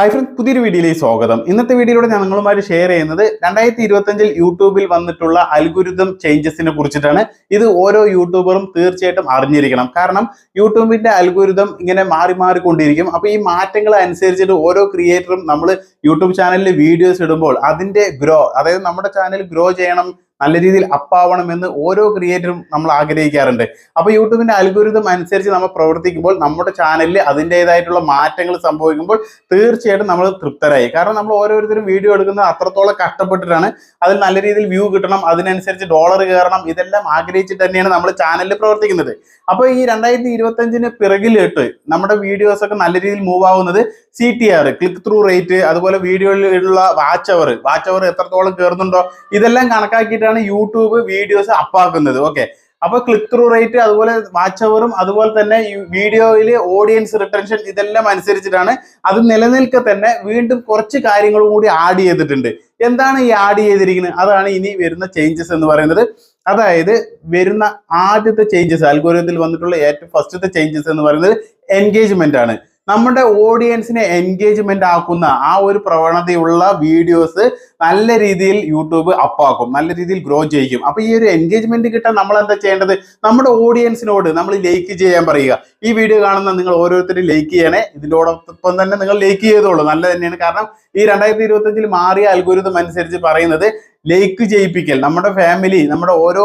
Hi friends പുതിയൊരു വീഡിയോയിലേക്ക് സ്വാഗതം. ഇന്നത്തെ വീഡിയോയിലൂടെ ഞാൻ ഷെയർ ചെയ്യുന്നത് രണ്ടായിരത്തി ഇരുപത്തഞ്ചിൽ യൂട്യൂബിൽ വന്നിട്ടുള്ള അൽഗുരുതം ചേഞ്ചസിനെ കുറിച്ചിട്ടാണ്. ഇത് ഓരോ യൂട്യൂബറും തീർച്ചയായിട്ടും അറിഞ്ഞിരിക്കണം. കാരണം യൂട്യൂബിന്റെ അൽഗുരുതം ഇങ്ങനെ മാറി മാറിക്കൊണ്ടിരിക്കും. അപ്പൊ ഈ മാറ്റങ്ങൾ അനുസരിച്ചിട്ട് ഓരോ ക്രിയേറ്ററും നമ്മൾ യൂട്യൂബ് ചാനലിൽ വീഡിയോസ് ഇടുമ്പോൾ അതിന്റെ ഗ്രോ അതായത് നമ്മുടെ ചാനൽ ഗ്രോ ചെയ്യണം നല്ല രീതിയിൽ അപ്പാവണം എന്ന് ഓരോ ക്രിയേറ്ററും നമ്മൾ ആഗ്രഹിക്കാറുണ്ട്. അപ്പോൾ യൂട്യൂബിന്റെ അൽഗുരുതം അനുസരിച്ച് നമ്മൾ പ്രവർത്തിക്കുമ്പോൾ നമ്മുടെ ചാനലിൽ അതിന്റെതായിട്ടുള്ള മാറ്റങ്ങൾ സംഭവിക്കുമ്പോൾ തീർച്ചയായിട്ടും നമ്മൾ തൃപ്തരായി. കാരണം നമ്മൾ ഓരോരുത്തരും വീഡിയോ എടുക്കുന്നത് അത്രത്തോളം കഷ്ടപ്പെട്ടിട്ടാണ്. അതിൽ നല്ല രീതിയിൽ വ്യൂ കിട്ടണം അതിനനുസരിച്ച് ഡോളർ കയറണം ഇതെല്ലാം ആഗ്രഹിച്ചിട്ട് തന്നെയാണ് നമ്മൾ ചാനലിൽ പ്രവർത്തിക്കുന്നത്. അപ്പോൾ ഈ രണ്ടായിരത്തി ഇരുപത്തഞ്ചിന് പിറകിലിട്ട് നമ്മുടെ വീഡിയോസ് ഒക്കെ നല്ല രീതിയിൽ മൂവ് ആവുന്നത് C T R click through rate അതുപോലെ വീഡിയോയിലുള്ള വാച്ച് അവർ വാച്ച് അവർ എത്രത്തോളം കയറുന്നുണ്ടോ ഇതെല്ലാം കണക്കാക്കിയിട്ടാണ് യൂട്യൂബ് വീഡിയോസ് അപ്പാക്കുന്നത് ഓക്കെ അപ്പൊ ക്ലിക്ക് ത്രൂ റേറ്റ് അതുപോലെ വാച്ച് അവറും അതുപോലെ തന്നെ വീഡിയോയിൽ ഓഡിയൻസ് റിട്ടൻഷൻ ഇതെല്ലാം അനുസരിച്ചിട്ടാണ് അത് നിലനിൽക്കെ തന്നെ വീണ്ടും കുറച്ച് കാര്യങ്ങളും കൂടി ആഡ് ചെയ്തിട്ടുണ്ട്. എന്താണ് ഈ ആഡ് ചെയ്തിരിക്കുന്നത്? അതാണ് ഇനി വരുന്ന ചേഞ്ചസ് എന്ന് പറയുന്നത്. അതായത് വരുന്ന ആദ്യത്തെ ചേഞ്ചസ് അൽഗോരിയത്തിൽ വന്നിട്ടുള്ള ഏറ്റവും ഫസ്റ്റത്തെ ചേഞ്ചസ് എന്ന് പറയുന്നത് എൻഗേജ്മെന്റ് ആണ്. നമ്മുടെ ഓഡിയൻസിനെ എൻഗേജ്മെന്റ് ആക്കുന്ന ആ ഒരു പ്രവണതയുള്ള വീഡിയോസ് നല്ല രീതിയിൽ യൂട്യൂബ് അപ്പാക്കും നല്ല രീതിയിൽ ഗ്രോ ചെയ്യിക്കും. അപ്പൊ ഈ ഒരു എൻഗേജ്മെന്റ് കിട്ടാൻ നമ്മൾ എന്താ ചെയ്യേണ്ടത്? നമ്മുടെ ഓഡിയൻസിനോട് നമ്മൾ ലൈക്ക് ചെയ്യാൻ പറയുക. ഈ വീഡിയോ കാണുന്ന നിങ്ങൾ ഓരോരുത്തരും ലൈക്ക് ചെയ്യണേ. ഇതിനോടൊപ്പം തന്നെ നിങ്ങൾ ലൈക്ക് ചെയ്തോളൂ. നല്ല തന്നെയാണ്. കാരണം ഈ രണ്ടായിരത്തി ഇരുപത്തഞ്ചിൽ മാറിയ അൽഗുരുതം അനുസരിച്ച് പറയുന്നത് ലൈക്ക് ചെയ്യിപ്പിക്കൽ. നമ്മുടെ ഫാമിലി നമ്മുടെ ഓരോ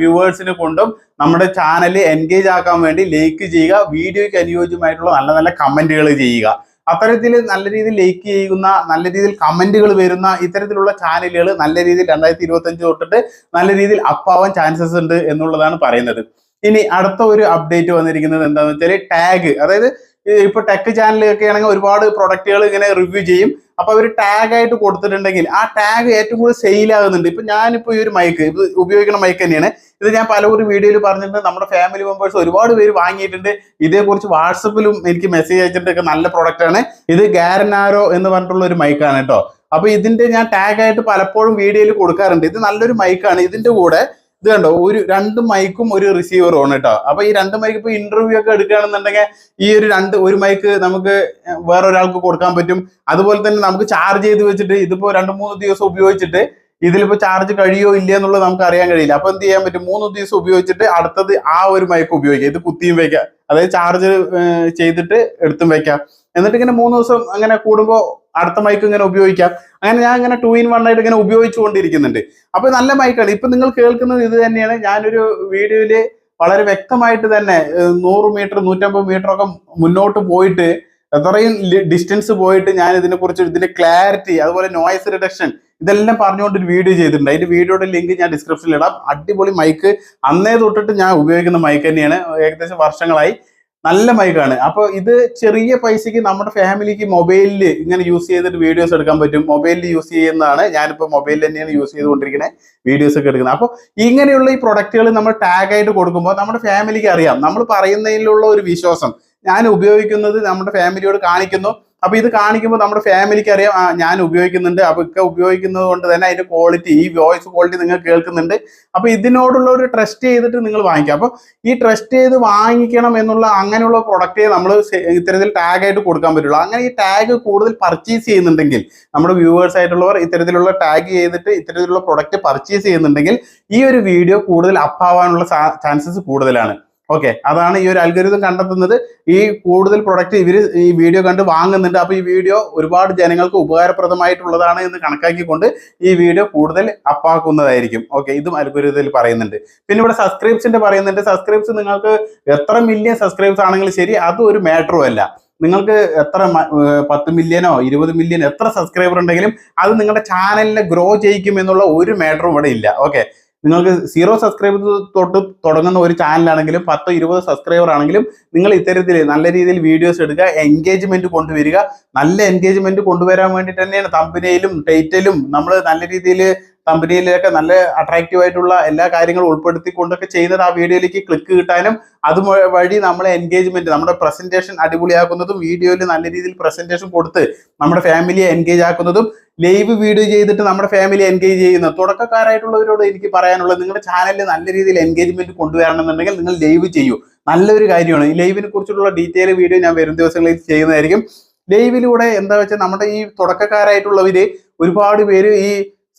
വ്യൂവേഴ്സിനെ കൊണ്ടും നമ്മുടെ ചാനൽ എൻഗേജ് ആക്കാൻ വേണ്ടി ലൈക്ക് ചെയ്യുക വീഡിയോയ്ക്ക് അനുയോജ്യമായിട്ടുള്ള നല്ല നല്ല കമന്റുകൾ ചെയ്യുക. അത്തരത്തിൽ നല്ല രീതിയിൽ ലൈക്ക് ചെയ്യുന്ന നല്ല രീതിയിൽ കമന്റുകൾ വരുന്ന ഇത്തരത്തിലുള്ള ചാനലുകൾ നല്ല രീതിയിൽ രണ്ടായിരത്തി ഇരുപത്തഞ്ച് തൊട്ടിട്ട് നല്ല രീതിയിൽ അപ്പാവാൻ ചാൻസസ് ഉണ്ട് എന്നുള്ളതാണ് പറയുന്നത്. ഇനി അടുത്ത ഒരു അപ്ഡേറ്റ് വന്നിരിക്കുന്നത് എന്താണെന്ന് വെച്ചാൽ ടാഗ് അതായത് ഇപ്പൊ ടെക് ചാനലൊക്കെ ആണെങ്കിൽ ഒരുപാട് പ്രൊഡക്റ്റുകൾ ഇങ്ങനെ റിവ്യൂ ചെയ്യും. അപ്പൊ അവർ ടാഗ് ആയിട്ട് കൊടുത്തിട്ടുണ്ടെങ്കിൽ ആ ടാഗ് ഏറ്റവും കൂടുതൽ സെയിൽ ആകുന്നുണ്ട്. ഇപ്പൊ ഞാനിപ്പോ ഈ ഒരു മൈക്ക് ഇത് ഉപയോഗിക്കുന്ന മൈക്ക് തന്നെയാണ്. ഇത് ഞാൻ പല ഒരു വീഡിയോയിൽ പറഞ്ഞിട്ടുണ്ട്. നമ്മുടെ ഫാമിലി മെമ്പേഴ്സ് ഒരുപാട് പേര് വാങ്ങിയിട്ടുണ്ട്. ഇതേക്കുറിച്ച് വാട്സപ്പിലും എനിക്ക് മെസ്സേജ് അയച്ചിട്ടൊക്കെ നല്ല പ്രോഡക്റ്റ് ആണ്. ഇത് ഗാരനാരോ എന്ന് പറഞ്ഞിട്ടുള്ള ഒരു മൈക്കാണ് കേട്ടോ. അപ്പൊ ഇതിന്റെ ഞാൻ ടാഗ് ആയിട്ട് പലപ്പോഴും വീഡിയോയിൽ കൊടുക്കാറുണ്ട്. ഇത് നല്ലൊരു മൈക്കാണ് ഇതിന്റെ കൂടെ ഇത് കണ്ടോ ഒരു രണ്ട് മൈക്കും ഒരു റിസീവറും ആണ് കേട്ടോ. അപ്പൊ ഈ രണ്ട് മൈക്ക് ഇപ്പൊ ഇന്റർവ്യൂ ഒക്കെ എടുക്കുകയാണെന്നുണ്ടെങ്കിൽ ഈ ഒരു രണ്ട് ഒരു മൈക്ക് നമുക്ക് വേറൊരാൾക്ക് കൊടുക്കാൻ പറ്റും. അതുപോലെ തന്നെ നമുക്ക് ചാർജ് ചെയ്ത് വെച്ചിട്ട് ഇതിപ്പോ രണ്ട് മൂന്ന് ദിവസം ഉപയോഗിച്ചിട്ട് ഇതിലിപ്പോ ചാർജ് കഴിയോ ഇല്ല എന്നുള്ളത് നമുക്ക് അറിയാൻ കഴിയില്ല. അപ്പൊ എന്ത് ചെയ്യാൻ പറ്റും? മൂന്ന് ദിവസം ഉപയോഗിച്ചിട്ട് അടുത്തത് ആ ഒരു മൈക്ക് ഉപയോഗിക്കാം. ഇത് കുത്തിയും വെക്കാം. അതായത് ചാർജ് ചെയ്തിട്ട് എടുത്തും വെക്കാം. എന്നിട്ട് ഇങ്ങനെ മൂന്ന് ദിവസം അങ്ങനെ കൂടുമ്പോൾ അടുത്ത മൈക്ക് ഇങ്ങനെ ഉപയോഗിക്കാം. അങ്ങനെ ഞാൻ ഇങ്ങനെ ടു ഇൻ വൺ ആയിട്ട് ഇങ്ങനെ ഉപയോഗിച്ചുകൊണ്ടിരിക്കുന്നുണ്ട് അപ്പൊ നല്ല മൈക്കാണ് ഇപ്പൊ നിങ്ങൾ കേൾക്കുന്നത് ഇത് തന്നെയാണ്. ഞാനൊരു വീഡിയോയിൽ വളരെ വ്യക്തമായിട്ട് തന്നെ നൂറ് മീറ്റർ നൂറ്റമ്പത് മീറ്റർ ഒക്കെ മുന്നോട്ട് പോയിട്ട് എത്രയും ഡിസ്റ്റൻസ് പോയിട്ട് ഞാൻ ഇതിനെ കുറിച്ച് ഇതിന്റെ ക്ലാരിറ്റി അതുപോലെ നോയ്സ് റിഡക്ഷൻ ഇതെല്ലാം പറഞ്ഞുകൊണ്ട് ഒരു വീഡിയോ ചെയ്തിട്ടുണ്ട്. അതിന്റെ വീഡിയോയുടെ ലിങ്ക് ഞാൻ ഡിസ്ക്രിപ്ഷനിൽ ഇടാം. അടിപൊളി മൈക്ക് അന്നേ തൊട്ടിട്ട് ഞാൻ ഉപയോഗിക്കുന്ന മൈക്ക് തന്നെയാണ്. ഏകദേശം വർഷങ്ങളായി. നല്ല മൈക്കാണ്. അപ്പോൾ ഇത് ചെറിയ പൈസക്ക് നമ്മുടെ ഫാമിലിക്ക് മൊബൈലിൽ ഇങ്ങനെ യൂസ് ചെയ്തിട്ട് വീഡിയോസ് എടുക്കാൻ പറ്റും. മൊബൈലിൽ യൂസ് ചെയ്യുന്നതാണ്. ഞാനിപ്പോൾ മൊബൈലിൽ തന്നെയാണ് യൂസ് ചെയ്തുകൊണ്ടിരിക്കുന്നത് വീഡിയോസ് ഒക്കെ എടുക്കുന്നത്. അപ്പോൾ ഇങ്ങനെയുള്ള ഈ പ്രൊഡക്റ്റുകൾ നമ്മൾ ടാഗ് ആയിട്ട് കൊടുക്കുമ്പോൾ നമ്മുടെ ഫാമിലിക്ക് അറിയാം. നമ്മൾ പറയുന്നതിലുള്ള ഒരു വിശ്വാസം. ഞാൻ ഉപയോഗിക്കുന്നത് നമ്മുടെ ഫാമിലിയോട് കാണിക്കുന്നു. അപ്പൊ ഇത് കാണിക്കുമ്പോൾ നമ്മുടെ ഫാമിലിക്ക് അറിയാം ഞാൻ ഉപയോഗിക്കുന്നുണ്ട് അപ്പൊ ഒക്കെ ഉപയോഗിക്കുന്നത് കൊണ്ട് തന്നെ അതിന്റെ ക്വാളിറ്റി ഈ വോയിസ് ക്വാളിറ്റി നിങ്ങൾ കേൾക്കുന്നുണ്ട്. അപ്പൊ ഇതിനോടുള്ള ഒരു ട്രസ്റ്റ് ചെയ്തിട്ട് നിങ്ങൾ വാങ്ങിക്കുക അപ്പൊ ഈ ട്രസ്റ്റ് ചെയ്ത് വാങ്ങിക്കണം എന്നുള്ള അങ്ങനെയുള്ള പ്രൊഡക്റ്റേ നമ്മൾ ഇത്തരത്തിൽ ടാഗ് ആയിട്ട് കൊടുക്കാൻ പറ്റുള്ളൂ. അങ്ങനെ ഈ ടാഗ് കൂടുതൽ പർച്ചേസ് ചെയ്യുന്നുണ്ടെങ്കിൽ നമ്മുടെ വ്യൂവേഴ്സ് ആയിട്ടുള്ളവർ ഇത്തരത്തിലുള്ള ടാഗ് ചെയ്തിട്ട് ഇത്തരത്തിലുള്ള പ്രൊഡക്റ്റ് പർച്ചേസ് ചെയ്യുന്നുണ്ടെങ്കിൽ ഈ ഒരു വീഡിയോ കൂടുതൽ അപ്പാവാനുള്ള ചാൻസസ് കൂടുതലാണ്. ഓക്കെ അതാണ് ഈ ഒരു അൽഗരിതം കണ്ടെത്തുന്നത്. ഈ കൂടുതൽ പ്രൊഡക്റ്റ് ഇവർ ഈ വീഡിയോ കണ്ട് വാങ്ങുന്നുണ്ട്. അപ്പോൾ ഈ വീഡിയോ ഒരുപാട് ജനങ്ങൾക്ക് ഉപകാരപ്രദമായിട്ടുള്ളതാണ് എന്ന് കണക്കാക്കിക്കൊണ്ട് ഈ വീഡിയോ കൂടുതൽ അപ്പാക്കുന്നതായിരിക്കും ഓക്കെ ഇതും അൽഗരിതത്തിൽ പറയുന്നുണ്ട്. പിന്നെ ഇവിടെ സബ്സ്ക്രൈബ്സിന്റെ പറയുന്നുണ്ട്. സബ്സ്ക്രൈബ്സ് നിങ്ങൾക്ക് എത്ര മില്യൺ സബ്സ്ക്രൈബ്സ് ആണെങ്കിലും ശരി അത് ഒരു മാറ്ററും അല്ല. നിങ്ങൾക്ക് എത്ര പത്ത് മില്യനോ ഇരുപത് മില്യൻ എത്ര സബ്സ്ക്രൈബർ ഉണ്ടെങ്കിലും അത് നിങ്ങളുടെ ചാനലിനെ ഗ്രോ ചെയ്യിക്കും എന്നുള്ള ഒരു മാറ്ററും ഇവിടെ ഇല്ല. ഓക്കെ നിങ്ങൾക്ക് സീറോ സബ്സ്ക്രൈബർ തൊട്ട് തുടങ്ങുന്ന ഒരു ചാനലാണെങ്കിലും പത്തോ ഇരുപതോ സബ്സ്ക്രൈബർ ആണെങ്കിലും നിങ്ങൾ ഇത്തരത്തിൽ നല്ല രീതിയിൽ വീഡിയോസ് എടുക്കുക എൻഗേജ്മെന്റ് കൊണ്ടുവരിക. നല്ല എൻഗേജ്മെന്റ് കൊണ്ടുവരാൻ വേണ്ടി തന്നെയാണ് തമ്പനയിലും ടൈറ്റലും നമ്മൾ നല്ല രീതിയിൽ കമ്പനിയിലൊക്കെ നല്ല അട്രാക്റ്റീവ് ആയിട്ടുള്ള എല്ലാ കാര്യങ്ങളും ഉൾപ്പെടുത്തിക്കൊണ്ടൊക്കെ ചെയ്യുന്നത് ആ വീഡിയോയിലേക്ക് ക്ലിക്ക് കിട്ടാനും അത് വഴി നമ്മളെ എൻഗേജ്മെന്റ് നമ്മുടെ പ്രസന്റേഷൻ അടിപൊളിയാക്കുന്നതും വീഡിയോയിൽ നല്ല രീതിയിൽ പ്രസന്റേഷൻ കൊടുത്ത് നമ്മുടെ ഫാമിലിയെ എൻഗേജ് ആക്കുന്നതും ലൈവ് വീഡിയോ ചെയ്തിട്ട് നമ്മുടെ ഫാമിലി എൻഗേജ് ചെയ്യുന്ന തുടക്കക്കാരായിട്ടുള്ളവരോട് എനിക്ക് പറയാനുള്ളത് നിങ്ങളുടെ ചാനലിൽ നല്ല രീതിയിൽ എൻഗേജ്മെന്റ് കൊണ്ടുവരണമെന്നുണ്ടെങ്കിൽ നിങ്ങൾ ലൈവ് ചെയ്യൂ. നല്ലൊരു കാര്യമാണ്. ഈ ലൈവിനെ കുറിച്ചുള്ള ഡീറ്റെയിൽ വീഡിയോ ഞാൻ വരും ദിവസങ്ങളിൽ ചെയ്യുന്നതായിരിക്കും. ലൈവിലൂടെ എന്താ വെച്ചാൽ നമ്മുടെ ഈ തുടക്കക്കാരായിട്ടുള്ളവര് ഒരുപാട് പേര് ഈ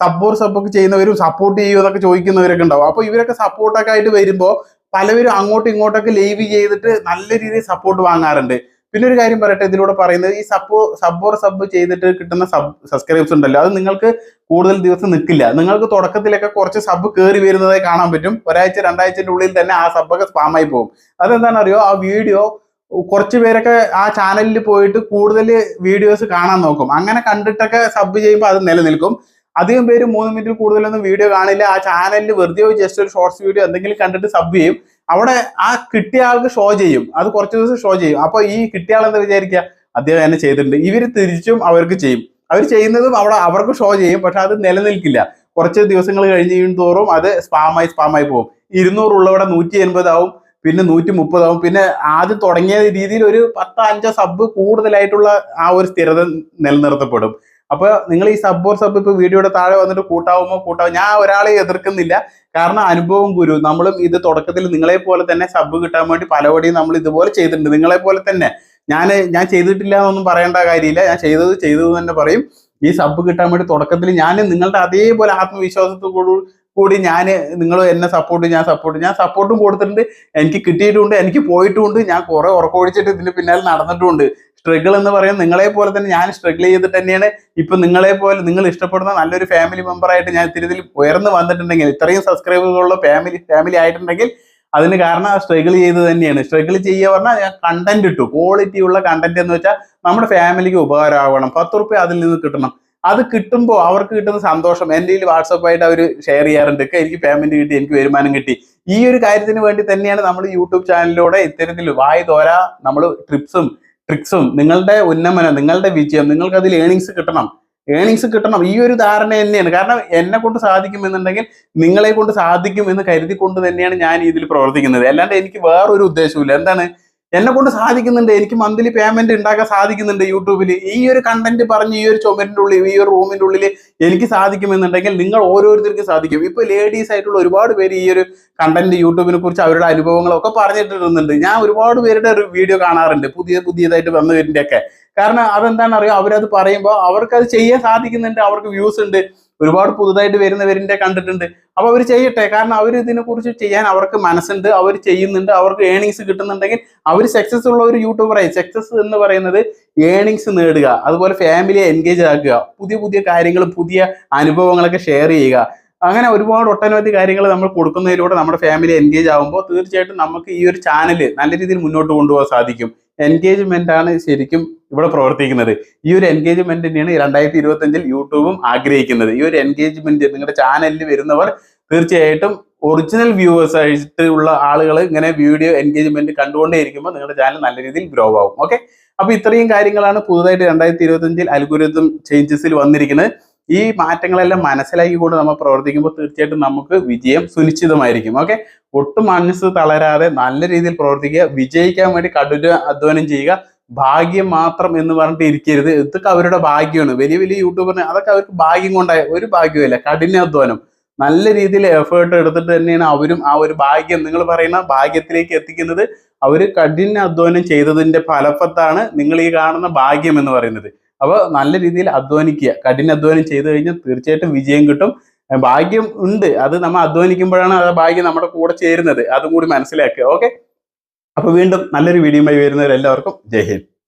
സപ്പോർ സപ്പോർട്ട് ചെയ്യുന്നവരും സപ്പോർട്ട് ചെയ്യുമോ എന്നൊക്കെ ചോദിക്കുന്നവരൊക്കെ ഉണ്ടാവും. അപ്പൊ ഇവരൊക്കെ സപ്പോർട്ടൊക്കെ ആയിട്ട് വരുമ്പോൾ പലവരും അങ്ങോട്ടും ഇങ്ങോട്ടൊക്കെ ലൈവ് ചെയ്തിട്ട് നല്ല രീതിയിൽ സപ്പോർട്ട് വാങ്ങാറുണ്ട്. പിന്നെ ഒരു കാര്യം പറയട്ടെ ഇതിലൂടെ പറയുന്നത് ഈ സപ്പോ സബ്ബോർ സബ് ചെയ്തിട്ട് കിട്ടുന്ന സബ് സബ്സ്ക്രൈബ്സ് ഉണ്ടല്ലോ. അത് നിങ്ങൾക്ക് കൂടുതൽ ദിവസം നിൽക്കില്ല. നിങ്ങൾക്ക് തുടക്കത്തിലൊക്കെ കുറച്ച് സബ് കയറി വരുന്നതായി കാണാൻ പറ്റും. ഒരാഴ്ച രണ്ടാഴ്ചന്റെ ഉള്ളിൽ തന്നെ ആ സബ്ബൊക്കെ സ്പാമായി പോകും. അതെന്താണെന്ന് അറിയോ ആ വീഡിയോ കുറച്ച് പേരൊക്കെ ആ ചാനലിൽ പോയിട്ട് കൂടുതൽ വീഡിയോസ് കാണാൻ നോക്കും. അങ്ങനെ കണ്ടിട്ടൊക്കെ സബ് ചെയ്യുമ്പോൾ അത് നിലനിൽക്കും. അധികം പേര് മൂന്ന് മിനിറ്റിൽ കൂടുതലൊന്നും വീഡിയോ കാണില്ല. ആ ചാനലിൽ വെറുതെ ജസ്റ്റ് ഒരു ഷോർട്സ് വീഡിയോ എന്തെങ്കിലും കണ്ടിട്ട് സബ് ചെയ്യും. അവിടെ ആ കിട്ടിയ ആൾക്ക് ഷോ ചെയ്യും. അത് കുറച്ച് ദിവസം ഷോ ചെയ്യും. അപ്പൊ ഈ കിട്ടിയ ആൾ എന്താ വിചാരിക്കുക? അദ്ദേഹം എന്നെ ചെയ്തിട്ടുണ്ട്. ഇവർ തിരിച്ചും അവർക്ക് ചെയ്യും. അവർ ചെയ്യുന്നതും അവിടെ അവർക്ക് ഷോ ചെയ്യും. പക്ഷെ അത് നിലനിൽക്കില്ല. കുറച്ച് ദിവസങ്ങൾ കഴിഞ്ഞ് തോറും അത് സ്പാമായി സ്പാമായി പോകും. ഇരുന്നൂറുള്ളവിടെ നൂറ്റി എൺപതാവും പിന്നെ നൂറ്റി മുപ്പതാവും പിന്നെ ആദ്യം തുടങ്ങിയ രീതിയിൽ ഒരു പത്തോ അഞ്ചോ സബ് കൂടുതലായിട്ടുള്ള ആ ഒരു സ്ഥിരത നിലനിർത്തപ്പെടും. അപ്പൊ നിങ്ങൾ ഈ സബ് ഓർ സബ് ഇപ്പൊ വീഡിയോയുടെ താഴെ വന്നിട്ട് കൂട്ടാവുമോ? കൂട്ടാവും? ഞാൻ ഒരാളെ എതിർക്കുന്നില്ല. കാരണം അനുഭവം ഗുരു. നമ്മളും ഇത് തുടക്കത്തിൽ നിങ്ങളെ പോലെ തന്നെ സബ് കിട്ടാൻ വേണ്ടി പലവടിയും നമ്മൾ ഇതുപോലെ ചെയ്തിട്ടുണ്ട്. നിങ്ങളെ പോലെ തന്നെ. ഞാൻ ഞാൻ ചെയ്തിട്ടില്ല എന്നൊന്നും പറയേണ്ട കാര്യമില്ല. ഞാൻ ചെയ്തത് ചെയ്തത് തന്നെ പറയും. ഈ സബ് കിട്ടാൻ വേണ്ടി തുടക്കത്തിൽ ഞാൻ നിങ്ങളുടെ അതേപോലെ ആത്മവിശ്വാസത്തോടു കൂടി ഞാൻ നിങ്ങൾ എന്നെ സപ്പോർട്ട് ഞാൻ സപ്പോർട്ട് ഞാൻ സപ്പോർട്ടും കൊടുത്തിട്ടുണ്ട്. എനിക്ക് കിട്ടിയിട്ടുണ്ട്. എനിക്ക് പോയിട്ടുമുണ്ട് ഞാൻ കുറെ ഉറക്കമൊഴിച്ചിട്ട് ഇതിന് പിന്നാലെ നടന്നിട്ടുമുണ്ട് സ്ട്രഗിൾ എന്ന് പറയുന്നത് നിങ്ങളെ പോലെ തന്നെ ഞാൻ സ്ട്രഗിൾ ചെയ്തിട്ട് തന്നെയാണ്. ഇപ്പൊ നിങ്ങളെ പോലെ നിങ്ങൾ ഇഷ്ടപ്പെടുന്ന നല്ലൊരു ഫാമിലി മെമ്പർ ആയിട്ട് ഞാൻ ഇത്തിരി ഉയർന്നു വന്നിട്ടുണ്ടെങ്കിൽ ഇത്രയും സബ്സ്ക്രൈബുകളുള്ള ഫാമിലി ഫാമിലി ആയിട്ടുണ്ടെങ്കിൽ അതിന് കാരണം സ്ട്രഗിൾ ചെയ്ത് തന്നെയാണ്. സ്ട്രഗിൾ ചെയ്യുക പറഞ്ഞാൽ ഞാൻ കണ്ടന്റ് ഇട്ടു. ക്വാളിറ്റി ഉള്ള കണ്ടന്റ് എന്ന് വെച്ചാൽ നമ്മുടെ ഫാമിലിക്ക് ഉപകാരമാവണം. പത്ത് റുപ്യ അതിൽ നിന്ന് കിട്ടണം. അത് കിട്ടുമ്പോൾ അവർക്ക് കിട്ടുന്ന സന്തോഷം. എന്റെ കയ്യിൽ വാട്സപ്പായിട്ട് അവർ ഷെയർ ചെയ്യാറുണ്ട്. എനിക്ക് പേയ്മെന്റ് കിട്ടി എനിക്ക് വരുമാനം കിട്ടി. ഈ ഒരു കാര്യത്തിന് വേണ്ടി തന്നെയാണ് നമ്മൾ യൂട്യൂബ് ചാനലിലൂടെ ഇത്തരത്തിൽ വായി തോര നമ്മൾ ട്രിപ്സും ട്രിക്സും നിങ്ങളുടെ ഉന്നമനം നിങ്ങളുടെ വിജയം നിങ്ങൾക്ക് അതിൽ ഏണിങ്സ് കിട്ടണം. ഏണിങ്സ് കിട്ടണം. ഈ ഒരു ധാരണ തന്നെയാണ്. കാരണം എന്നെ കൊണ്ട് സാധിക്കും എന്നുണ്ടെങ്കിൽ നിങ്ങളെ കൊണ്ട് സാധിക്കും എന്ന് കരുതിക്കൊണ്ട് തന്നെയാണ് ഞാൻ ഇതിൽ പ്രവർത്തിക്കുന്നത്. അല്ലാണ്ട് എനിക്ക് വേറൊരു ഉദ്ദേശമില്ല എന്താണ്? എന്നെ കൊണ്ട് സാധിക്കുന്നുണ്ട്. എനിക്ക് മന്ത്ലി പേയ്മെന്റ് ഉണ്ടാക്കാൻ സാധിക്കുന്നുണ്ട് യൂട്യൂബിൽ ഈ ഒരു കണ്ടന്റ് പറഞ്ഞ് ഈ ഒരു ചുമരിന്റെ ഉള്ളിൽ ഈ ഒരു റൂമിന്റെ ഉള്ളിൽ എനിക്ക് സാധിക്കുമെന്നുണ്ടെങ്കിൽ നിങ്ങൾ ഓരോരുത്തർക്കും സാധിക്കും. ഇപ്പൊ ലേഡീസ് ആയിട്ടുള്ള ഒരുപാട് പേര് ഈ ഒരു കണ്ടന്റ് യൂട്യൂബിനെ കുറിച്ച് അവരുടെ അനുഭവങ്ങളൊക്കെ പറഞ്ഞിട്ടിരുന്നുണ്ട്. ഞാൻ ഒരുപാട് പേരുടെ ഒരു വീഡിയോ കാണാറുണ്ട്. പുതിയ പുതിയതായിട്ട് വന്നവരിന്റെ ഒക്കെ കാരണം അതെന്താണെന്ന് അറിയാം അവരത് പറയുമ്പോൾ അവർക്ക് അത് ചെയ്യാൻ സാധിക്കുന്നുണ്ട്. അവർക്ക് വ്യൂസ് ഉണ്ട്. ഒരുപാട് പുതുതായിട്ട് വരുന്നവരിന്റെ കണ്ടിട്ടുണ്ട്. അപ്പൊ അവർ ചെയ്യട്ടെ. കാരണം അവർ ഇതിനെക്കുറിച്ച് ചെയ്യാൻ അവർക്ക് മനസ്സുണ്ട്. അവർ ചെയ്യുന്നുണ്ട്. അവർക്ക് ഏണിങ്സ് കിട്ടുന്നുണ്ടെങ്കിൽ അവർ സക്സസ് ഉള്ള ഒരു യൂട്യൂബറായി സക്സസ് എന്ന് പറയുന്നത് ഏണിങ്സ് നേടുക. അതുപോലെ ഫാമിലിയെ എൻഗേജ് ആക്കുക. പുതിയ പുതിയ കാര്യങ്ങളും പുതിയ അനുഭവങ്ങളൊക്കെ ഷെയർ ചെയ്യുക. അങ്ങനെ ഒരുപാട് ഒട്ടനവധി കാര്യങ്ങൾ നമ്മൾ കൊടുക്കുന്നതിലൂടെ നമ്മുടെ ഫാമിലി എൻഗേജ് ആകുമ്പോൾ തീർച്ചയായിട്ടും നമുക്ക് ഈ ഒരു ചാനൽ നല്ല രീതിയിൽ മുന്നോട്ട് കൊണ്ടുപോകാൻ സാധിക്കും. എൻഗേജ്മെന്റ് ആണ് ശരിക്കും ഇവിടെ പ്രവർത്തിക്കുന്നത്. ഈ ഒരു എൻഗേജ്മെന്റ് തന്നെയാണ് രണ്ടായിരത്തി ഇരുപത്തി അഞ്ചിൽ യൂട്യൂബും ആഗ്രഹിക്കുന്നത്. ഈ ഒരു എൻഗേജ്മെന്റ് നിങ്ങളുടെ ചാനലിൽ വരുന്നവർ തീർച്ചയായിട്ടും ഒറിജിനൽ വ്യൂവേഴ്സ് ആയിട്ട് ഉള്ള ആളുകൾ ഇങ്ങനെ വീഡിയോ എൻഗേജ്മെന്റ് കണ്ടുകൊണ്ടേ ഇരിക്കുമ്പോൾ നിങ്ങളുടെ ചാനൽ നല്ല രീതിയിൽ ഗ്രോ ആവും. ഓക്കെ അപ്പൊ ഇത്രയും കാര്യങ്ങളാണ് പുതുതായിട്ട് രണ്ടായിരത്തി ഇരുപത്തി അഞ്ചിൽ അൽഗുരുതം ചേഞ്ചസിൽ വന്നിരിക്കുന്നത്. ഈ മാറ്റങ്ങളെല്ലാം മനസ്സിലാക്കിക്കൊണ്ട് നമ്മൾ പ്രവർത്തിക്കുമ്പോൾ തീർച്ചയായിട്ടും നമുക്ക് വിജയം സുനിശ്ചിതമായിരിക്കും. ഓക്കെ ഒട്ടും മനസ്സ് തളരാതെ നല്ല രീതിയിൽ പ്രവർത്തിക്കുക വിജയിക്കാൻ വേണ്ടി കഠിന അധ്വാനം ചെയ്യുക ഭാഗ്യം മാത്രം എന്ന് പറഞ്ഞിട്ട് ഇരിക്കരുത്. ഇതൊക്കെ അവരുടെ ഭാഗ്യമാണ്. വലിയ വലിയ യൂട്യൂബറിന് അതൊക്കെ അവർക്ക് ഭാഗ്യം കൊണ്ടായ ഒരു ഭാഗ്യമില്ല കഠിന അധ്വാനം. നല്ല രീതിയിൽ എഫേർട്ട് എടുത്തിട്ട് തന്നെയാണ് അവരും ആ ഒരു ഭാഗ്യം നിങ്ങൾ പറയുന്ന ഭാഗ്യത്തിലേക്ക് എത്തിക്കുന്നത്. അവർ കഠിന അധ്വാനം ചെയ്തതിന്റെ ഫലഫത്താണ് നിങ്ങൾ ഈ കാണുന്ന ഭാഗ്യം എന്ന് പറയുന്നത്. അപ്പോൾ നല്ല രീതിയിൽ അധ്വാനിക്കുക. കഠിന അധ്വാനം ചെയ്തു കഴിഞ്ഞാൽ തീർച്ചയായിട്ടും വിജയം കിട്ടും. ഭാഗ്യം ഉണ്ട്. അത് നമ്മൾ അധ്വാനിക്കുമ്പോഴാണ് ആ ഭാഗ്യം നമ്മുടെ കൂടെ ചേരുന്നത്. അതും കൂടി മനസ്സിലാക്കുക. ഓക്കെ? അപ്പോൾ വീണ്ടും നല്ലൊരു വീഡിയോയുമായി വരുന്നവരെല്ലാവർക്കും ജയ് ഹിന്ദ്.